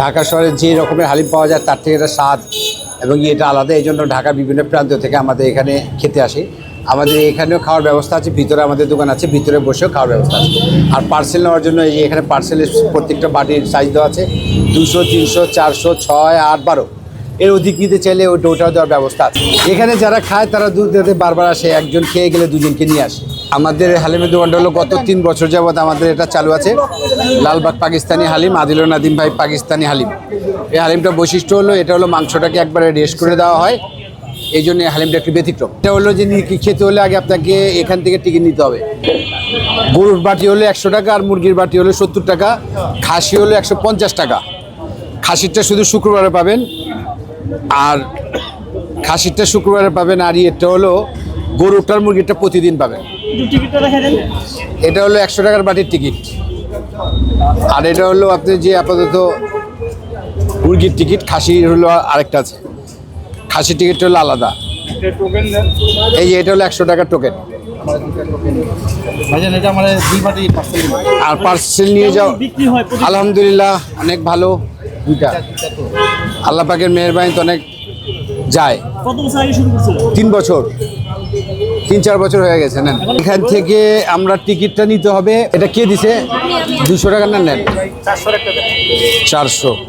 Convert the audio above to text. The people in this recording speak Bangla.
ঢাকা শহরে যে রকমের হালিম পাওয়া যায়, তার থেকে এটা স্বাদ এবং এটা আলাদা। এই জন্য ঢাকার বিভিন্ন প্রান্ত থেকে আমাদের এখানে খেতে আসে। আমাদের এখানেও খাওয়ার ব্যবস্থা আছে, ভিতরে আমাদের দোকান আছে, ভিতরে বসেও খাওয়ার ব্যবস্থা আছে। আর পার্সেল নেওয়ার জন্য এই যে এখানে পার্সেলের প্রত্যেকটা বাটির সাইজ দেওয়া আছে, দুশো, তিনশো, চারশো, ছয়, আট, বারো। এর অধিক নিতে চাইলে ওই ডোটাও দেওয়ার ব্যবস্থা আছে। এখানে যারা খায়, তারা দুধ দিতে বারবার আসে, একজন খেয়ে গেলে দুজনকে নিয়ে আসে। আমাদের হালিমের দোকানটা হলো গত তিন বছর যাবৎ আমাদের এটা চালু আছে। লালবাগ পাকিস্তানি হালিম আদিল নাদিম ভাই পাকিস্তানি হালিম। এই হালিমটা বৈশিষ্ট্য হলো, এটা হলো মাংসটাকে একবারে রেস্ট করে দেওয়া হয়। এই জন্য হালিমটা একটু ব্যতিক্রম। এটা হলো যে খেতে হলে আগে আপনাকে এখান থেকে টিকিট নিতে হবে। গরুর বাটি হলো একশো টাকা আর মুরগির বাটি হলো সত্তর টাকা, খাসি হলো একশো পঞ্চাশ টাকা। খাসিরটা শুধু শুক্রবারে পাবেন। আর খাসিরটা শুক্রবারে পাবেন আর এটা হলো গরুটার মুরগিটা প্রতিদিন পাবেন দেন। এটা হলো একশো টাকার বাটির টিকিট। আর এটা হলো আপনি যে আপাতত মুরগির টিকিট খাসির হলো আরেকটা আছে। খাসির টিকিটটা হলো আলাদা। এই যে এটা হলো একশো টাকার টোকেন ভাইজান এটা আমার দুই বাটি পার্সেল আর পার্সেল নিয়ে যাও। আলহামদুলিল্লাহ অনেক ভালো। দুইটা। আল্লাহ পাকের মেহরবানি তো অনেক যায়। তিন বছর। তিন চার বছর হয়ে গেছে নেন। এখান থেকে আমরা টিকিটটা নিতে হবে। এটা কে দিছে? দুশো টাকা না নেন। চারশো।